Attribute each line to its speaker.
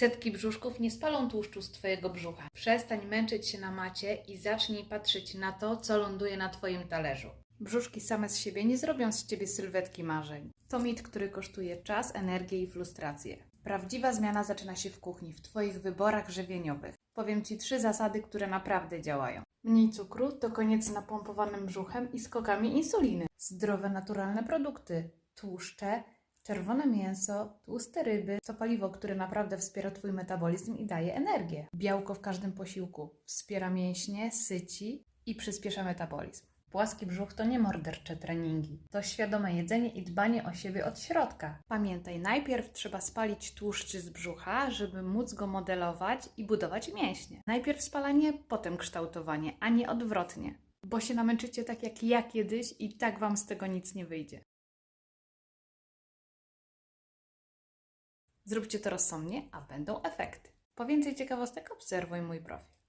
Speaker 1: Setki brzuszków nie spalą tłuszczu z Twojego brzucha. Przestań męczyć się na macie i zacznij patrzeć na to, co ląduje na Twoim talerzu. Brzuszki same z siebie nie zrobią z Ciebie sylwetki marzeń. To mit, który kosztuje czas, energię i frustrację. Prawdziwa zmiana zaczyna się w kuchni, w Twoich wyborach żywieniowych. Powiem Ci trzy zasady, które naprawdę działają. Mniej cukru to koniec z napompowanym brzuchem i skokami insuliny. Zdrowe, naturalne produkty, tłuszcze, czerwone mięso, tłuste ryby, to paliwo, które naprawdę wspiera Twój metabolizm i daje energię. Białko w każdym posiłku wspiera mięśnie, syci i przyspiesza metabolizm. Płaski brzuch to nie mordercze treningi. To świadome jedzenie i dbanie o siebie od środka. Pamiętaj, najpierw trzeba spalić tłuszcz z brzucha, żeby móc go modelować i budować mięśnie. Najpierw spalanie, potem kształtowanie, a nie odwrotnie. Bo się namęczycie tak jak ja kiedyś i tak Wam z tego nic nie wyjdzie. Zróbcie to rozsądnie, a będą efekty. Po więcej ciekawostek obserwuj mój profil.